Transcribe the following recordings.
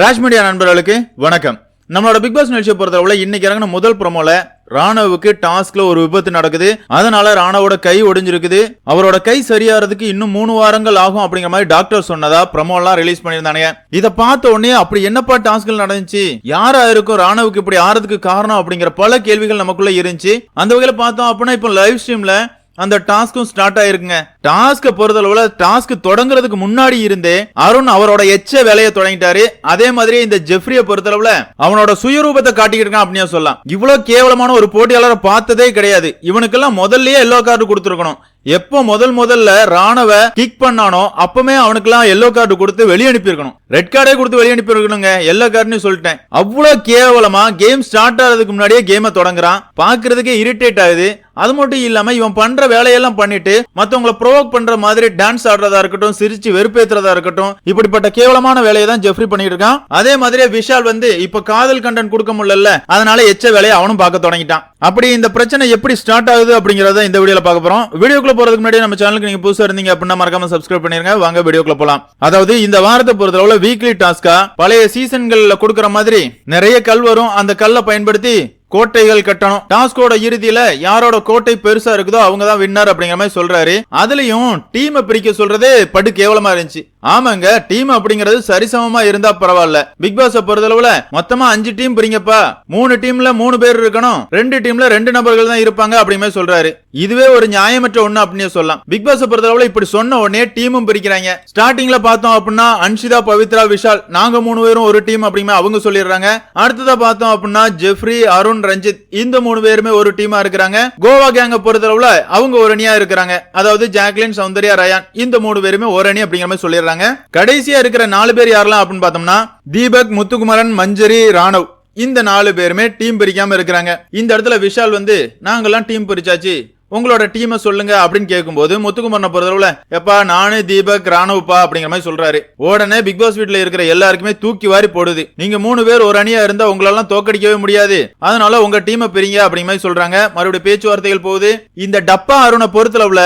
Raj media நண்பர்களுக்கு வணக்கம். நம்மளோட பிக் பாஸ் நிகழ்ச்சியை பொறுத்தளவுல இன்னைக்கு இறங்கின முதல் ப்ரோமோல ராணுவுக்கு டாஸ்க்ல ஒரு விபத்து நடக்குது. அதனால ராணுவோட கை ஒடிஞ்சிருக்குது. அவரோட கை சரியாறதுக்கு இன்னும் மூணு வாரங்கள் ஆகும் அப்படிங்கிற மாதிரி டாக்டர் சொன்னதா ப்ரமோலாம் ரிலீஸ் பண்ணியிருந்தானுங்க. இதை பார்த்த உடனே அப்படி என்னப்பா டாஸ்க்கள் நடந்துச்சு? யாரா இருக்கும் ராணுவுக்கு இப்படி ஆறதுக்கு காரணம் அப்படிங்கிற பல கேள்விகள் நமக்குள்ள இருந்துச்சு. அந்த வகையில பார்த்தோம் அப்படின்னா இப்போ லைவ் ஸ்ட்ரீம்ல அந்த டாஸ்க்கும் ஸ்டார்ட் ஆயிருக்குங்க. டாஸ்க பொறுத்தளவுல டாஸ்க் தொடங்குறதுக்கு முன்னாடி இருந்தே அருண் அவரோட எச்ச வேலையை தொடங்கிட்டாரு. அதே மாதிரி இந்த ஜெஃப்ரிய பொறுத்தளவுல அவனோட சுயரூபத்தை காட்டிக்கிட்டு இருக்கான் அப்படின்னு சொல்லலாம். இவ்வளவு கேவலமான ஒரு போட்டியாளரை பார்த்ததே கிடையாது. இவனுக்கெல்லாம் முதல்லயே எல்லோ கார்டு கொடுத்துருக்கணும். எப்போ முதல் முதல்ல ராணவ கிக் பண்ணானோ அப்பமே அவனுக்குலாம் எல்லோ கார்டு கொடுத்து வெளியே அனுப்பியிருக்கணும். ரெட் கார்டே கொடுத்து வெளியே அனுப்பியிருக்கணுங்க. எல்லோ கார்டுன்னு சொல்லிட்டேன். அவ்வளவு கேவலமா கேம் ஸ்டார்ட் ஆகிறதுக்கு முன்னாடியே கேமை தொடங்குறான். பாக்குறதுக்கே இரிட்டேட் ஆகுது. அது மட்டும் இல்லாம இவன் பண்ற வேலையெல்லாம் பண்ணிட்டு மத்தவங்களை ப்ரோவோக் பண்ற மாதிரி டான்ஸ் ஆடுறதா இருக்கட்டும் சிரிச்சு வெறுப்பேத்துறதா இருக்கட்டும் இப்படிப்பட்ட கேவலமான வேலையை தான் ஜெஃப்ரி பண்ணிட்டு இருக்கான். அதே மாதிரியே விஷால் வந்து இப்ப காதல் கண்டென்ட் கொடுக்க முடியல அதனால எச்ச வேலையை அவனும் பார்க்க தொடங்கிட்டான். அப்படி இந்த பிரச்சனை எப்படி ஸ்டார்ட் ஆகுது அப்படிங்கறத இந்த வீடியோல பார்க்க போறோம். வீடியோக்குள்ள போறதுக்கு முன்னாடி நம்ம சேனலுக்கு நீங்க புதுசா இருந்தீங்க அப்படின்னா மறக்காம சப்ஸ்கிரைப் பண்ணிருங்க. வாங்க வீடியோக்குள்ள போலாம். அதாவது இந்த வாரத்தை பொறுத்தளவுல வீக்லி டாஸ்கா பழைய சீசன்கள்ல கொடுக்கற மாதிரி நிறைய கல் வரும். அந்த கல்லை பயன்படுத்தி கோட்டைகள் கட்டணும். டாஸ்கோட இறுதியில யாரோட கோட்டை பெருசா இருக்குதோ அவங்க தான் வின்னர் அப்படிங்கிற மாதிரி சொல்றாரு. அதுலயும் டீமை பிரிக்க சொல்றதே படு கேவலமா இருந்துச்சு. ஆமாங்க டீம் அப்படிங்கிறது சரிசமமா இருந்தா பரவாயில்ல. பிக் பாஸ் பொறுத்தளவுல மொத்தமா அஞ்சு டீம் பிரிங்கப்பா. மூணு டீம்ல மூணு பேர் இருக்கணும். ரெண்டு டீம்ல ரெண்டு நபர்கள் தான் இருப்பாங்க அப்படிமே சொல்றாரு. இதுவே ஒரு நியாயமற்ற ஒண்ணு அப்படின்னு சொல்லலாம். பிக் பாஸ் பொறுத்தளவுல இப்படி சொன்ன உடனே டீமும் பிரிக்கிறாங்க. ஸ்டார்டிங்ல பார்த்தோம் அப்படின்னா அன்ஷிதா பவித்ரா விஷால் நாங்க மூணு பேரும் ஒரு டீம் அப்படிமே அவங்க சொல்லிடுறாங்க. அடுத்ததா பார்த்தோம் அப்படின்னா ஜெஃப்ரி அருண் ரஞ்சித் இந்த மூணு பேருமே ஒரு டீமா இருக்கிறாங்க. கோவா கேங்க பொறுத்தளவுல அவங்க ஒரு அணியா இருக்கிறாங்க. அதாவது ஜாக்லின் சௌந்தர்யா ரயான் இந்த மூணு பேருமே ஒரு அணி அப்படிங்கிற மாதிரி சொல்லிடுறாங்க. கடைசியா இருக்கிற நாலு பேர் யாரெல்லாம் அப்படின்னு பார்த்தோம்னா தீபக் முத்துக்குமரன் மஞ்சரி ராணவ் இந்த நாலு பேருமே டீம் பிரிக்காம இருக்கிறாங்க. இந்த இடத்துல விஷால் வந்து நாங்கெல்லாம் டீம் பிரிச்சாச்சு. உங்களோட டீமை சொல்லுங்க அப்படின்னு கேட்கும்போது முத்துக்குமரனை பொறுத்தளவுல எப்பா நானு தீபக் ராணுவப்பா அப்படிங்கிற மாதிரி சொல்றாரு. உடனே பிக் பாஸ் வீட்டுல இருக்கிற எல்லாருக்குமே தூக்கி வாரி போடுது. நீங்க மூணு பேர் ஒரு அணியா இருந்தா உங்களெல்லாம் தோக்கடிக்கவே முடியாது. அதனால உங்க டீமை பிரிங்க அப்படிங்கிற மாதிரி சொல்றாங்க. மறுபடியும் பேச்சுவார்த்தைகள் போகுது. இந்த டப்பா அருணை பொறுத்தளவுல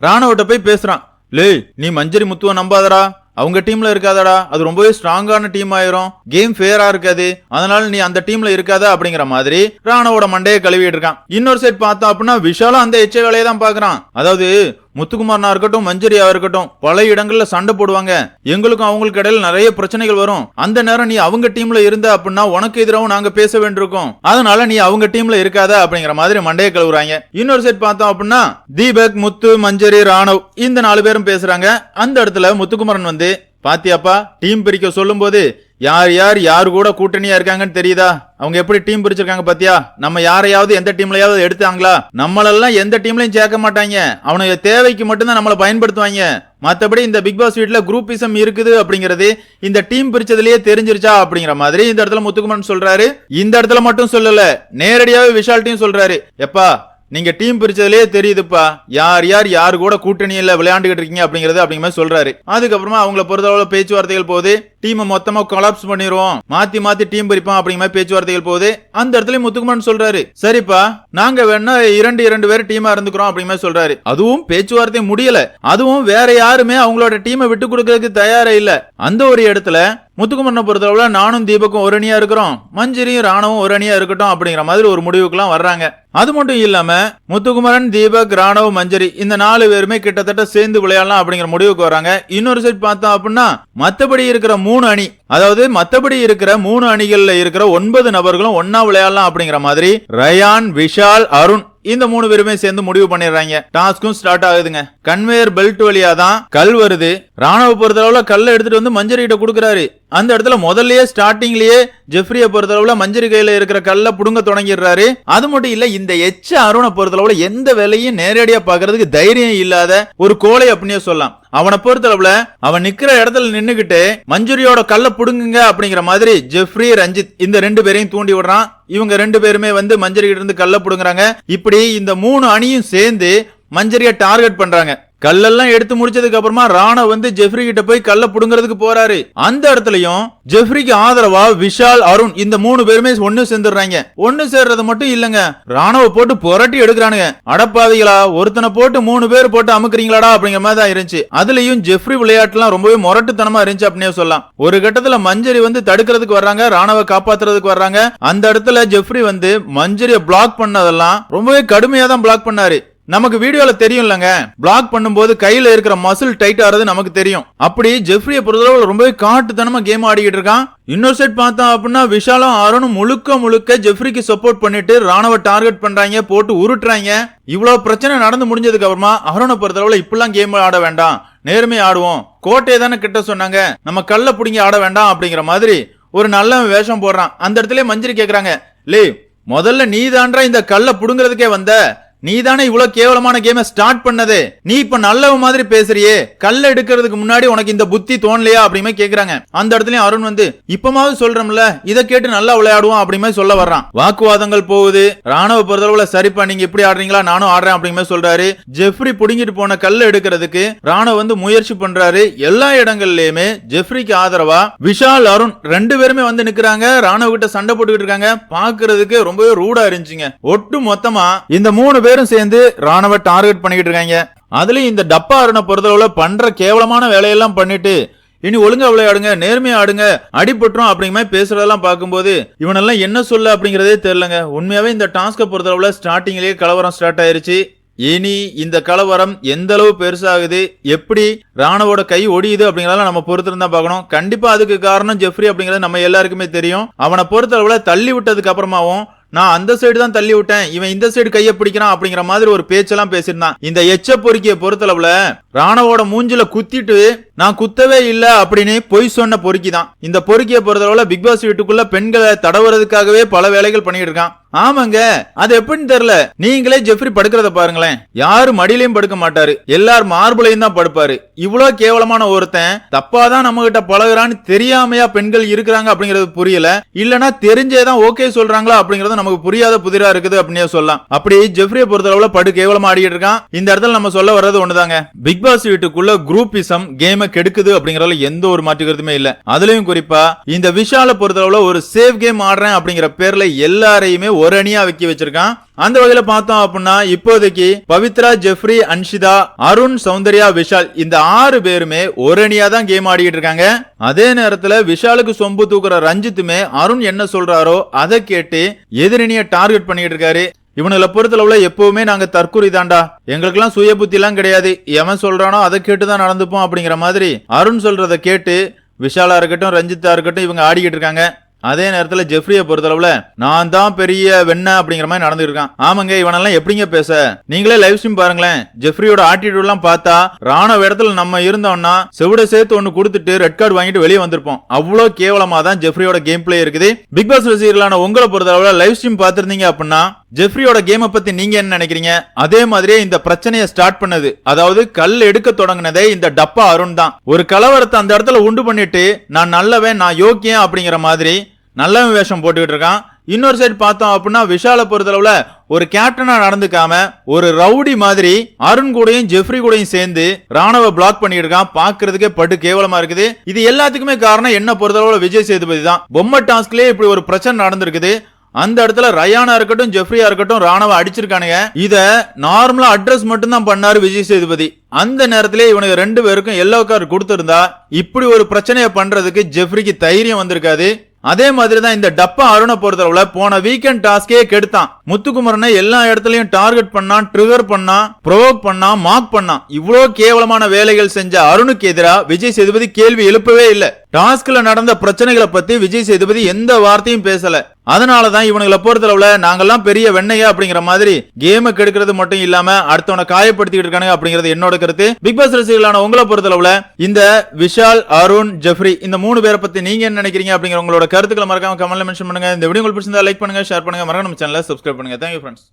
ராணுவட்ட போய் பேசுறான். லே நீ மஞ்சரி முத்துவ நம்பாதடா. அவங்க டீம்ல இருக்காதடா. அது ரொம்பவே ஸ்ட்ராங்கான டீம் ஆயிரும். கேம் ஃபேரா இருக்காது. அதனால நீ அந்த டீம்ல இருக்காத அப்படிங்கிற மாதிரி ராணவோட மண்டையை கழுவிட்டு இருக்கான். இன்னொரு சைட் பார்த்தோம் அப்படின்னா விஷாலும் அந்த எச்ச வேலையை தான் பாக்குறான் அதாவது முத்துக்குமார்னா இருக்கட்டும் மஞ்சரியா இருக்கட்டும் பல இடங்கள்ல சண்டை போடுவாங்க. எங்களுக்கும் அவங்களுக்கு இடையில நிறைய பிரச்சனைகள் வரும். அந்த நேரம் நீ அவங்க டீம்ல இருந்த அப்படின்னா உனக்கு எதிராகவும் நாங்க பேச வேண்டியிருக்கோம். அதனால நீ அவங்க டீம்ல இருக்காத அப்படிங்கிற மாதிரி மண்டையை கழுவுறாங்க. இன்னொரு சைட் பார்த்தோம் அப்படின்னா தீபக் முத்து மஞ்சரி ராணவ் இந்த நாலு பேரும் பேசுறாங்க. அந்த இடத்துல முத்துக்குமரன் வந்து பாத்தியாப்பா டீம் பிரிக்க சொல்லும்போது யார் யார் யார் கூட கூட்டணியா இருக்காங்கன்னு தெரியுதா? அவங்க எப்படி டீம் பிரிச்சிருக்காங்க பாத்தியா? நம்ம யாரையாவது எந்த டீம்லயாவது எடுத்தாங்களா? நம்மளெல்லாம் எந்த டீம்லயும் சேர்க்க மாட்டாங்க. அவனுடைய தேவைக்கு மட்டும்தான் நம்மளை பயன்படுத்துவாங்க. மற்றபடி இந்த பிக் பாஸ் வீட்டில் குரூப்பிசம் இருக்குது அப்படிங்கிறது இந்த டீம் பிரிச்சதுலயே தெரிஞ்சிருச்சா அப்படிங்கிற மாதிரி இந்த இடத்துல முத்துக்குமன் சொல்றாரு. இந்த இடத்துல மட்டும் சொல்லல நேரடியாவே விஷால்ட்டையும் சொல்றாரு. எப்பா நீங்க டீம் பிரிச்சதுலயே தெரியுதுப்பா. யார் யார் யார் கூட கூட்டணியில விளையாண்டுகிட்டு இருக்கீங்க அப்படிங்கறது அப்படிங்கிற மாதிரி சொல்றாரு. அதுக்கப்புறமா அவங்கள பொறுத்தளவு பேச்சுவார்த்தைகள் போகுது. டீமை மொத்தமா கொலாப்ஸ் பண்ணிடுவோம் மாத்தி மாத்தி டீம் பிரிப்போம் அப்படிங்கிற மாதிரி பேச்சுவார்த்தைகள் போகுது. அந்த இடத்துல முத்துக்குமரன் சொல்றாரு. சரிப்பா நாங்க வேணா இரண்டு இரண்டு பேர் டீமா இருந்துக்கிறோம் அப்படிங்கிற மாதிரி சொல்றாரு. அதுவும் பேச்சுவார்த்தை முடியல. அதுவும் வேற யாருமே அவங்களோட டீமை விட்டு கொடுக்கறதுக்கு தயாரா இல்ல. அந்த ஒரு இடத்துல முத்துக்குமரனை பொறுத்தளவுல நானும் தீபக்கும் ஒரு அணியா இருக்கிறோம். மஞ்சரியும் ராணவும் ஒரு அணியா இருக்கட்டும் அப்படிங்கிற மாதிரி ஒரு முடிவுக்குலாம் வர்றாங்க. அது மட்டும் இல்லாம முத்துக்குமரன் தீபக் ராணவ் மஞ்சரி இந்த நாலு பேருமே கிட்டத்தட்ட சேர்ந்து விளையாடலாம் அப்படிங்கிற முடிவுக்கு வராங்க இன்னொரு சைட் பார்த்தோம் அப்படின்னா மத்தபடி இருக்கிற மூணு மூணு அணி. அதாவது மத்தபடி இருக்கிற மூணு அணிகள்ல இருக்கிற ஒன்பது நபர்களும் ஒன்னா விளையாடலாம் அப்படிங்கிற மாதிரி ரயான் விஷால் அருண் இந்த மூணு பேருமே சேர்ந்து முடிவு பண்ணிடுறாங்க. டாஸ்க்கும் ஸ்டார்ட் ஆகுதுங்க. கன்வேயர் பெல்ட் வழியா தான் கல் வருது. ராணுவ பொறுத்தளவுல கல்லை எடுத்துட்டு வந்து மஞ்சரி கிட்ட கொடுக்குறாரு. அந்த இடத்துல முதல்லயே ஸ்டார்டிங்லயே ஜெஃப்ரிய பொறுத்தளவுல மஞ்சரி கையில இருக்கிற கல்ல புடுங்க தொடங்கிடுறாரு. அது மட்டும் இல்ல இந்த எச்ச அருணை பொறுத்தளவுல எந்த வேலையும் நேரடியா பாக்குறதுக்கு தைரியம் இல்லாத ஒரு கோலை அப்படின்னே சொல்லலாம். அவனை பொறுத்தளவுல அவன் நிக்கிற இடத்துல நின்னுகிட்டு மஞ்சுரியோட கல்ல புடுங்குங்க அப்படிங்கிற மாதிரி ஜெஃப்ரி ரஞ்சித் இந்த ரெண்டு பேரையும் தூண்டி விடுறான். இவங்க ரெண்டு பேருமே வந்து மஞ்சரி கிட்ட இருந்து கல்ல புடுங்குறாங்க. இப்படி இந்த மூணு அணியும் சேர்ந்து மஞ்சரிய டார்கெட் பண்றாங்க. கல்லெல்லாம் எடுத்து முடிச்சதுக்கு அப்புறமா ராணா வந்து ஜெஃப்ரி கிட்ட போய் கல்ல புடுங்கிறதுக்கு போறாரு. அந்த இடத்துலயும் ஜெஃப்ரிக்கு ஆதரவா விஷால் அருண் இந்த மூணு பேருமே ஒண்ணு சேர்ந்துடுறாங்க. ஒண்ணு சேர்றது மட்டும் இல்லங்க. ராணுவ போட்டு புரட்டி எடுக்கிறானுங்க. அடப்பாதிகளா ஒருத்தனை போட்டு மூணு பேர் போட்டு அமுக்குறீங்களாடா அப்படிங்கிற மாதிரி தான் இருந்துச்சு. அதுலயும் ஜெஃப்ரி விளையாட்டுலாம் ரொம்பவே முரட்டுத்தனமா இருந்துச்சு அப்படின்னே சொல்லலாம். ஒரு கட்டத்துல மஞ்சரி வந்து தடுக்கிறதுக்கு வர்றாங்க ராணுவ காப்பாத்துறதுக்கு வர்றாங்க. அந்த இடத்துல ஜெஃப்ரி வந்து மஞ்சரிய பிளாக் பண்ணதெல்லாம் ரொம்பவே கடுமையா தான் பிளாக் பண்ணாரு. நமக்கு வீடியோல இல்லைங்க பிளாக் பண்ணும்போது கையில இருக்கிற மசில் டைட் ஆறது நமக்கு தெரியும். அப்படி ஜெஃப்ரிய பொறுத்தளவு ரொம்பவே காட்டுத்தனமா கேம் ஆடிக்கிட்டு இருக்கான். இன்னொரு சைட் பார்த்தோம் அப்படின்னா விஷாலும் அருணும் முழுக்க முழுக்க ஜெஃப்ரிக்கு சப்போர்ட் பண்ணிட்டு ராணுவ டார்கெட் பண்றாங்க போட்டு உருட்டுறாங்க. இவ்வளவு பிரச்சனை நடந்து முடிஞ்சதுக்கு அப்புறமா அருணை பொறுத்தளவுல இப்படிலாம் கேம் ஆட வேண்டாம். நேர்மை ஆடுவோம். கோட்டையை தானே கிட்ட சொன்னாங்க. நம்ம கல்ல பிடிங்கி ஆட வேண்டாம் அப்படிங்கிற மாதிரி ஒரு நல்ல வேஷம் போடுறான். அந்த இடத்துல மஞ்சரி கேக்குறாங்க லே முதல்ல நீ இந்த கல்ல புடுங்கிறதுக்கே வந்த? நீ தானே இவ்வளவு கேவலமான கேமை ஸ்டார்ட் பண்ணது. நீ இப்ப நல்லவ மாதிரி பேசுறியே. கல்ல எடுக்கிறதுக்கு முன்னாடி உனக்கு இந்த புத்தி தோணலையா அப்படிமே கேக்குறாங்க. அந்த இடத்துலயும் அருண் வந்து இப்பமாவது சொல்றோம்ல இதை கேட்டு நல்லா விளையாடுவோம் அப்படிமே சொல்ல வர்றான். வாக்குவாதங்கள் போகுது. ராணுவ பொறுத்தளவுல சரிப்பா நீங்க இப்படி ஆடுறீங்களா? நானும் ஆடுறேன் அப்படிங்கிற சொல்றாரு. ஜெஃப்ரி புடுங்கிட்டு போன கல்ல எடுக்கிறதுக்கு ராணுவ வந்து முயற்சி பண்றாரு. எல்லா இடங்கள்லயுமே ஜெஃப்ரிக்கு ஆதரவா விஷால் அருண் ரெண்டு பேருமே வந்து நிக்கிறாங்க. ராணுவ கிட்ட சண்டை போட்டுக்கிட்டு இருக்காங்க. பாக்குறதுக்கு ரொம்பவே ரூடா இருந்துச்சுங்க. ஒட்டு மொத்தமா இந்த மூணு பேர் பேரும் சேர்ந்து ராணுவ டார்கெட் பண்ணிக்கிட்டு இருக்காங்க. அதுலயும் இந்த டப்பா அருணை பொறுத்தளவுல பண்ற கேவலமான வேலையெல்லாம் பண்ணிட்டு இனி ஒழுங்கா விளையாடுங்க நேர்மையா ஆடுங்க அடிபட்டுரும் அப்படிங்கிற மாதிரி பேசுறதெல்லாம் பார்க்கும்போது இவனெல்லாம் என்ன சொல்ல அப்படிங்கிறதே தெரியலங்க. உண்மையாவே இந்த டாஸ்கை பொறுத்தளவுல ஸ்டார்டிங்லயே கலவரம் ஸ்டார்ட் ஆயிருச்சு. இனி இந்த கலவரம் எந்த அளவு பெருசாகுது எப்படி ராணுவோட கை ஒடியுது அப்படிங்கறதெல்லாம் நம்ம பொறுத்திருந்தா பார்க்கணும். கண்டிப்பா அதுக்கு காரணம் ஜெஃப்ரி அப்படிங்கறது நம்ம எல்லாருக்குமே தெரியும். அவனை பொறுத்தளவுல தள்ளி விட்டதுக்கு அப்புறமாவும் நான் அந்த சைடு தான் தள்ளி விட்டேன். இவன் இந்த சைடு கைய பிடிக்கிறான் அப்படிங்கிற மாதிரி ஒரு பேச்செல்லாம் பேசியிருந்தான். இந்த எச்ச பொறுக்கிய பொறுத்தளவுல ராணவோட மூஞ்சில குத்திட்டு நான் குத்தவே இல்ல அப்படின்னு பொய் சொன்ன பொறுக்கி தான் இந்த பொறுக்கிய பொறுத்தளவுல பிக் பாஸ் வீட்டுக்குள்ள பெண்களை தடவுறதுக்காகவே பல வேலைகள் பண்ணிட்டு இருக்கான். ஆமாங்க அது எப்படின்னு தெரியல. நீங்களே ஜெஃப்ரி படுக்கிறத பாருங்களேன். யாரு மடியிலையும் படுக்க மாட்டாரு. எல்லார் மார்புலையும் தான் படுப்பாரு. இவ்வளவு கேவலமான ஒருத்தன் தப்பாதான் நம்ம கிட்ட பழகுறான்னு தெரியாமையா பெண்கள் இருக்கிறாங்க அப்படிங்கறது புரியல. இல்லனா தெரிஞ்சேதான் ஓகே சொல்றாங்களா அப்படிங்கறது நமக்கு புரியாத புதிரா இருக்குது அப்படின்னே சொல்லலாம். அப்படி ஜெஃப்ரியை பொறுத்தளவுல படு கேவலமா ஆடிட்டு இருக்கான். இந்த இடத்துல நம்ம சொல்ல வர்றது ஒண்ணுதாங்க. பிக் பாஸ் வீட்டுக்குள்ள குரூப்பிசம் கேமை கெடுக்குது அப்படிங்கறதுல எந்த ஒரு மாற்று கருத்துமே இல்ல. அதுலயும் குறிப்பா இந்த விஷால பொறுத்தளவுல ஒரு சேவ் கேம் ஆடுறேன் அப்படிங்கிற பேர்ல எல்லாரையுமே ஒரு அணியா வைக்க வச்சிருக்கான். அந்த வகையில பார்த்தோம் அப்படின்னா இப்போதைக்கு பவித்ரா ஜெஃப்ரி அன்ஷிதா அருண் சௌந்தர்யா விஷால் இந்த ஆறு பேருமே ஒரு அணியா தான் கேம் ஆடிட்டு இருக்காங்க. அதே நேரத்துல விஷாலுக்கு சொம்பு தூக்குற ரஞ்சித்துமே அருண் என்ன சொல்றாரோ அதை கேட்டு எதிரணிய டார்கெட் பண்ணிட்டு இருக்காரு. இவனுங்களை பொறுத்தளவுல எப்பவுமே நாங்க தற்கூரி தாண்டா எங்களுக்கெல்லாம் சுய புத்தி எல்லாம் கிடையாது. எவன் சொல்றானோ அதை கேட்டு தான் நடந்துப்போம் அப்படிங்கிற மாதிரி அருண் சொல்றதை கேட்டு விஷாலா இருக்கட்டும் ரஞ்சித்தா இருக்கட்டும் இவங்க ஆடிக்கிட்டு இருக்காங்க. அதே நேரத்துல ஜெஃப்ரிய பொறுத்தளவுல நான் தான் பெரிய வெண்ண அப்படிங்கிற மாதிரி நடந்துட்டு இருக்கான். ஆமாங்க இவனெல்லாம் எப்படிங்க பேச? நீங்களே லைவ் ஸ்ட்ரீம் பாருங்களேன். ஜெஃப்ரியோட ஆட்டிடியூட் எல்லாம் பார்த்தா ராணுவ இடத்துல நம்ம இருந்தோம்னா செவிட சேர்த்து ஒன்னு கொடுத்துட்டு ரெட் கார்டு வாங்கிட்டு வெளியே வந்திருப்போம். அவ்வளவு கேவலமா தான் ஜெஃப்ரியோட கேம் பிளே இருக்குது பிக் பாஸ் ரசிகர்களான உங்களை பொறுத்தளவுல லைவ் ஸ்ட்ரீம் பார்த்திருந்தீங்க அப்படின்னா ஜெஃப்ரியோட கேமை பத்தி நீங்க என்ன நினைக்கிறீங்க? அதே மாதிரியே இந்த பிரச்சனையை ஸ்டார்ட் பண்ணது. அதாவது கல் எடுக்க தொடங்கினதே இந்த டப்பா அருண் தான். ஒரு கலவரத்தை அந்த இடத்துல உண்டு பண்ணிட்டு நான் நல்லவன் நான் யோக்கியம் அப்படிங்கிற மாதிரி நல்லவன் வேஷம் போட்டுக்கிட்டு இருக்கான். இன்னொரு சைடு பார்த்தோம் அப்படின்னா விஷாலை பொறுத்தளவுல ஒரு கேப்டனா நடந்துக்காம ஒரு ரவுடி மாதிரி அருண் கூடயும் ஜெஃப்ரி கூடயும் சேர்ந்து ராணுவ பிளாக் பண்ணிட்டு இருக்கான். பாக்குறதுக்கே பட்டு கேவலமா இருக்குது. இது எல்லாத்துக்குமே காரணம் என்ன பொறுத்தளவுல விஜய் சேதுபதி தான். பொம்மை டாஸ்க்லயே இப்படி ஒரு பிரச்சனை நடந்திருக்குது. அந்த இடத்துல ரயானா இருக்கட்டும் ஜெஃப்ரியா இருக்கட்டும் ராணுவ அடிச்சிருக்கானுங்க. இத நார்மலா அட்ரஸ் மட்டும் தான் பண்ணாரு விஜய் சேதுபதி. அந்த நேரத்திலே இவனுக்கு ரெண்டு பேருக்கும் எல்லோ கார்டு கொடுத்திருந்தா இப்படி ஒரு பிரச்சனையை பண்றதுக்கு ஜெஃப்ரிக்கு தைரியம் வந்திருக்காது. அதே மாதிரி தான் இந்த டப்பா அருணை பொறுத்தளவுல போன வீக்கெண்ட் டாஸ்கே கெடுத்தான். முத்துக்குமரனை எல்லா இடத்துலயும் டார்கெட் பண்ணான் ட்ரிகர் பண்ணான் ப்ரொவோக் பண்ணான் மார்க் பண்ணான். இவ்வளோ கேவலமான வேலைகள் செஞ்ச அருணுக்கு எதிராக விஜய் சேதுபதி கேள்வி எழுப்பவே இல்லை. டாஸ்க்ல நடந்த பிரச்சனைகளை பத்தி விஜய் சேதுபதி எந்த வார்த்தையும் பேசல. அதனாலதான் இவனுங்களை பொறுத்தளவுல நாங்கெல்லாம் பெரிய வெண்ணையா அப்படிங்கிற மாதிரி கேம கெடுக்கிறது மட்டும் இல்லாம அடுத்தவனை காயப்படுத்திக்கிட்டு இருக்கானுங்க அப்படிங்கிறது என்னோட கருத்து. பிக் பாஸ் ரசிகர்களான உங்களை பொறுத்தளவுல இந்த விஷால் அருண் ஜெஃப்ரி இந்த மூணு பேரை பத்தி நீங்க என்ன நினைக்கிறீங்க அப்படிங்கிற உங்களோட கருத்துக்களை மறக்காம கமெண்ட்ல மென்ஷன் பண்ணுங்க. இந்த வீடியோ உங்களுக்கு பிடிச்சிருந்தா லைக் பண்ணுங்க ஷேர் பண்ணுங்க. மறக்காம நம்ம சேனலை சப்ஸ்கிரைப் பண்ணுங்க. Thank you friends